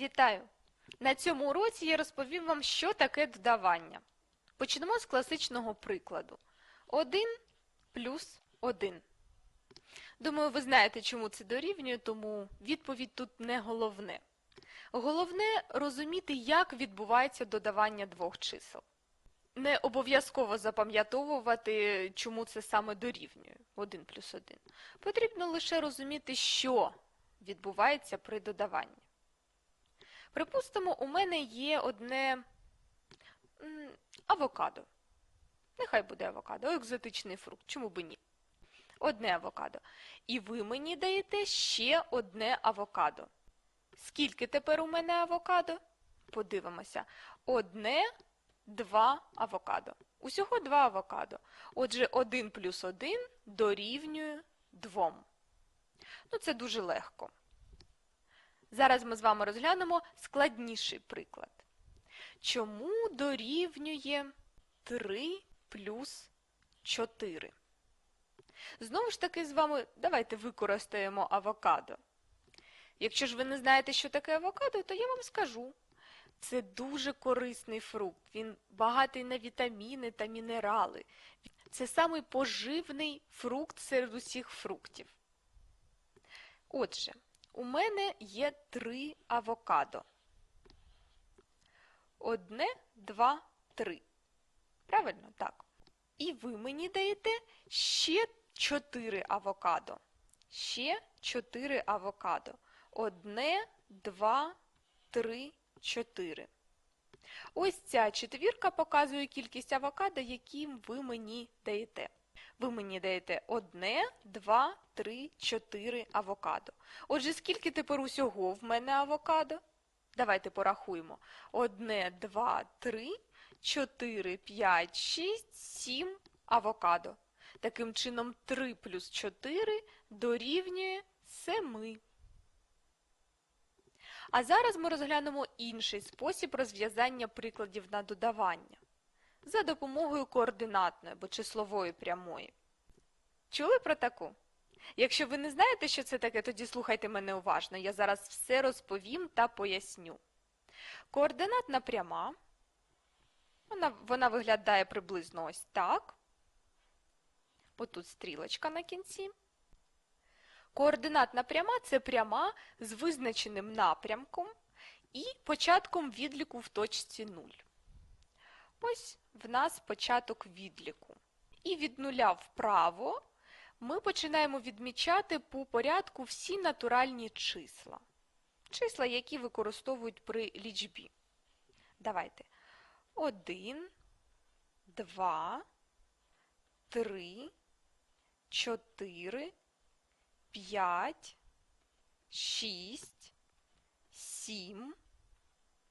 Вітаю! На цьому уроці я розповім вам, що таке додавання. Почнемо з класичного прикладу. 1 плюс 1. Думаю, ви знаєте, чому це дорівнює, тому відповідь тут не головне. Головне розуміти, як відбувається додавання двох чисел. Не обов'язково запам'ятовувати, чому це саме дорівнює 1 плюс 1. Потрібно лише розуміти, що відбувається при додаванні. Припустимо, у мене є одне авокадо. Нехай буде авокадо, екзотичний фрукт, чому би ні? Одне авокадо. І ви мені даєте ще одне авокадо. Скільки тепер у мене авокадо? Подивимося. Одне, два авокадо. Усього два авокадо. Отже, 1 плюс 1 дорівнює 2. Ну, це дуже легко. Зараз ми з вами розглянемо складніший приклад. Чому дорівнює 3 плюс 4? Знову ж таки, з вами давайте використаємо авокадо. Якщо ж ви не знаєте, що таке авокадо, то я вам скажу. Це дуже корисний фрукт. Він багатий на вітаміни та мінерали. Це самий поживний фрукт серед усіх фруктів. Отже, у мене є три авокадо. Одне, два, три. Правильно? Так. І ви мені даєте ще чотири авокадо. Ще чотири авокадо. Одне, два, три, чотири. Ось ця четвірка показує кількість авокадо, які ви мені даєте. Ви мені даєте одне, два, три, чотири авокадо. Отже, скільки тепер усього в мене авокадо? Давайте порахуємо. Одне, два, три, чотири, п'ять, шість, сім авокадо. Таким чином, 3 плюс 4 дорівнює 7. А зараз ми розглянемо інший спосіб розв'язання прикладів на додавання за допомогою координатної або числової прямої. Чули про таку? Якщо ви не знаєте, що це таке, тоді слухайте мене уважно. Я зараз все розповім та поясню. Координатна пряма, вона, вона виглядає приблизно ось так. Отут стрілочка на кінці. Координатна пряма це пряма з визначеним напрямком і початком відліку в точці 0. Ось в нас початок відліку. І від нуля вправо ми починаємо відмічати по порядку всі натуральні числа. Числа, які використовують при лічбі. Давайте. 1, 2, 3, 4, 5, 6, 7,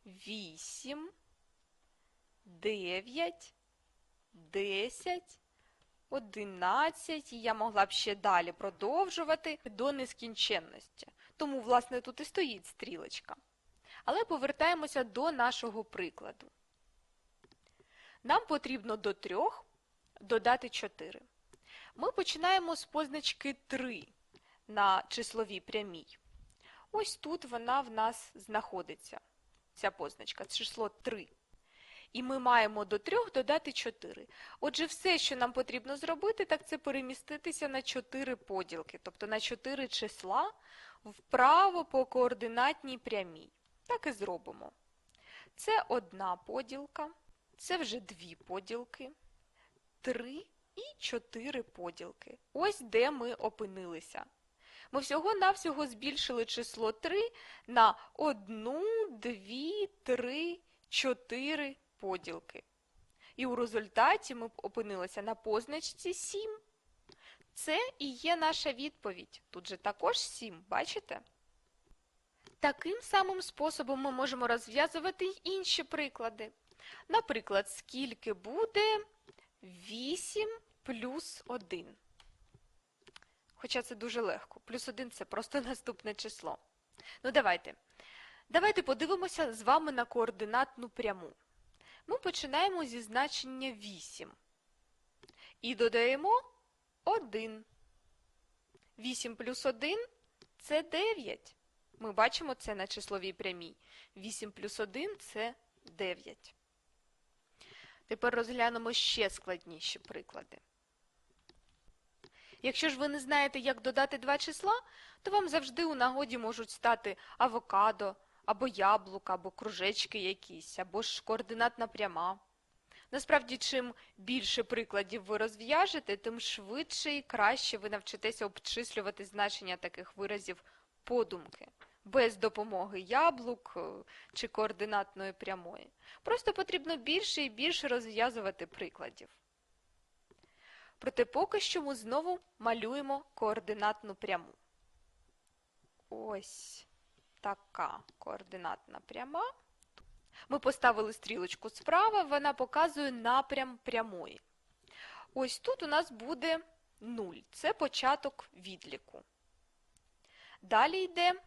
8, 9, 10, 11, і я могла б ще далі продовжувати до нескінченності. Тому, власне, тут і стоїть стрілочка. Але повертаємося до нашого прикладу. Нам потрібно до 3 додати 4. Ми починаємо з позначки 3 на числовій прямій. Ось тут вона в нас знаходиться, ця позначка, число 3. І ми маємо до 3 додати 4. Отже, все, що нам потрібно зробити, так це переміститися на 4 поділки, тобто на 4 числа вправо по координатній прямій. Так і зробимо. Це одна поділка, це вже дві поділки, 3 і 4 поділки. Ось де ми опинилися. Ми всього-навсього збільшили число 3 на 1, 2, 3, 4 поділки. І у результаті ми опинилися на позначці 7. Це і є наша відповідь. Тут же також 7, бачите? Таким самим способом ми можемо розв'язувати й інші приклади. Наприклад, скільки буде 8 плюс 1. Хоча це дуже легко. Плюс 1 це просто наступне число. Ну, давайте. Давайте подивимося з вами на координатну пряму. Ми починаємо зі значення 8. І додаємо 1. 8 плюс 1 це 9. Ми бачимо це на числовій прямій. 8 плюс 1 – це 9. Тепер розглянемо ще складніші приклади. Якщо ж ви не знаєте, як додати два числа, то вам завжди у нагоді можуть стати авокадо, або яблука, або кружечки якісь, або ж координатна пряма. Насправді, чим більше прикладів ви розв'яжете, тим швидше і краще ви навчитеся обчислювати значення таких виразів подумки, без допомоги яблук е, чи координатної прямої. Просто потрібно більше і більше розв'язувати прикладів. Проте поки що ми знову малюємо координатну пряму. Ось така координатна пряма. Ми поставили стрілочку справа, вона показує напрям прямої. Ось тут у нас буде 0, це початок відліку. Далі йде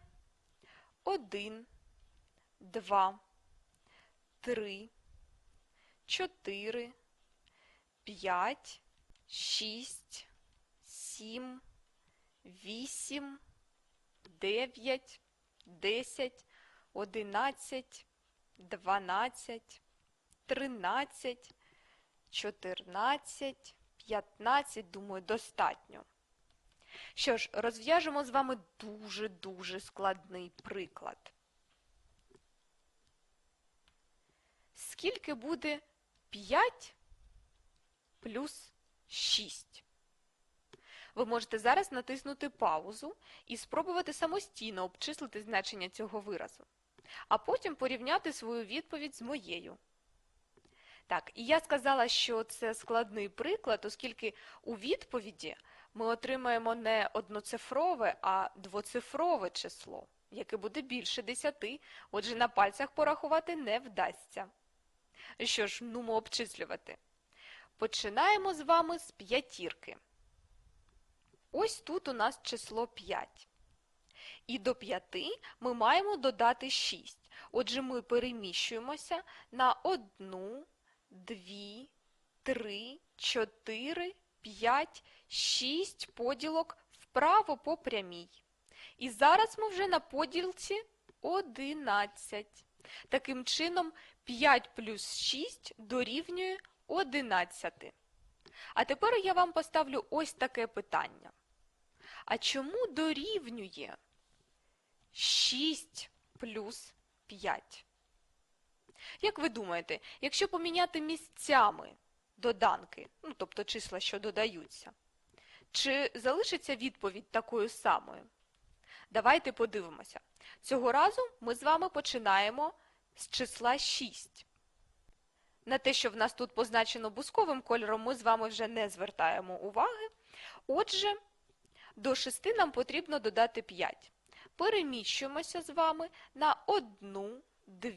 1, 2, 3, 4, 5, 6, 7, 8, 9, 10, 11, 12, 13, 14, 15, думаю, достатньо. Що ж, розв'яжемо з вами дуже-дуже складний приклад. Скільки буде 5 плюс 6? Ви можете зараз натиснути паузу і спробувати самостійно обчислити значення цього виразу, а потім порівняти свою відповідь з моєю. Так, і я сказала, що це складний приклад, оскільки у відповіді ми отримаємо не одноцифрове, а двоцифрове число, яке буде більше 10, отже на пальцях порахувати не вдасться. Що ж, нумо обчислювати. Починаємо з вами з п'ятірки. Ось тут у нас число 5. І до 5 ми маємо додати 6. Отже, ми переміщуємося на 1, 2, 3, 4, 5, 6 поділок вправо по прямій. І зараз ми вже на поділці 11. Таким чином, 5 плюс 6 дорівнює 11. А тепер я вам поставлю ось таке питання. А чому дорівнює 6 плюс 5? Як ви думаєте, якщо поміняти місцями доданки, ну, тобто числа, що додаються, чи залишиться відповідь такою самою? Давайте подивимося. Цього разу ми з вами починаємо з числа 6. На те, що в нас тут позначено бусковим кольором, ми з вами вже не звертаємо уваги. Отже, до 6 нам потрібно додати 5. Переміщуємося з вами на 1, 2,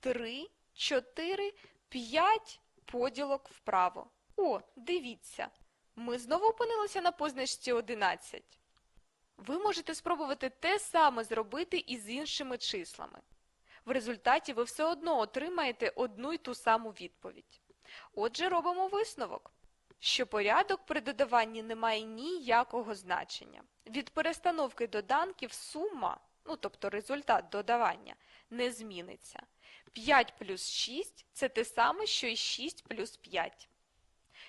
3, 4, 5 поділок вправо. О, дивіться, ми знову опинилися на позначці 11. Ви можете спробувати те саме зробити і з іншими числами. В результаті ви все одно отримаєте одну й ту саму відповідь. Отже, робимо висновок, що порядок при додаванні не має ніякого значення. Від перестановки доданків сума, ну тобто результат додавання, не зміниться. 5 плюс 6 – це те саме, що і 6 плюс 5.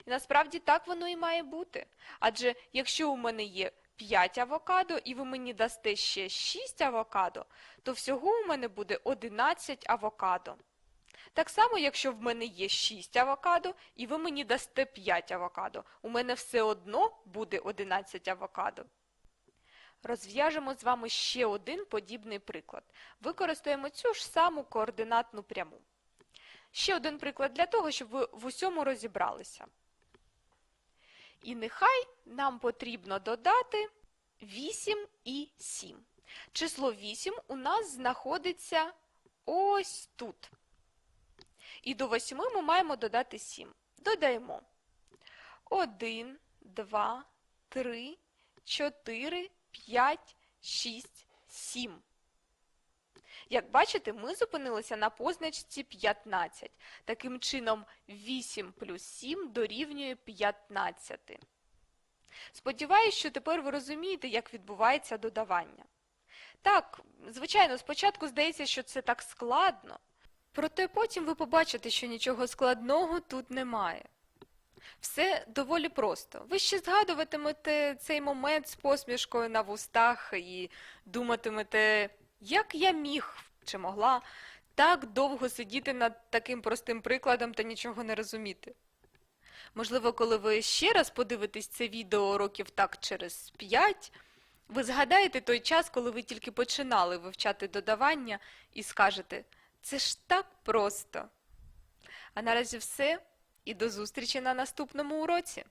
І насправді так воно і має бути. Адже якщо у мене є 5 авокадо і ви мені дасте ще 6 авокадо, то всього у мене буде 11 авокадо. Так само, якщо в мене є 6 авокадо і ви мені дасте 5 авокадо, у мене все одно буде 11 авокадо. Розв'яжемо з вами ще один подібний приклад. Використаємо цю ж саму координатну пряму. Ще один приклад для того, щоб ви в усьому розібралися. І нехай нам потрібно додати 8 і 7. Число 8 у нас знаходиться ось тут. І до 8 ми маємо додати 7. Додаємо 1, 2, 3, 4, 5, 6, 7. Як бачите, ми зупинилися на позначці 15. Таким чином, 8 плюс 7 дорівнює 15. Сподіваюсь, що тепер ви розумієте, як відбувається додавання. Так, звичайно, спочатку здається, що це так складно. Проте потім ви побачите, що нічого складного тут немає. Все доволі просто. Ви ще згадуватимете цей момент з посмішкою на вустах і думатимете, як я міг чи могла так довго сидіти над таким простим прикладом та нічого не розуміти. Можливо, коли ви ще раз подивитесь це відео років так через п'ять, ви згадаєте той час, коли ви тільки починали вивчати додавання і скажете це ж так просто. А наразі все, і до зустрічі на наступному уроці.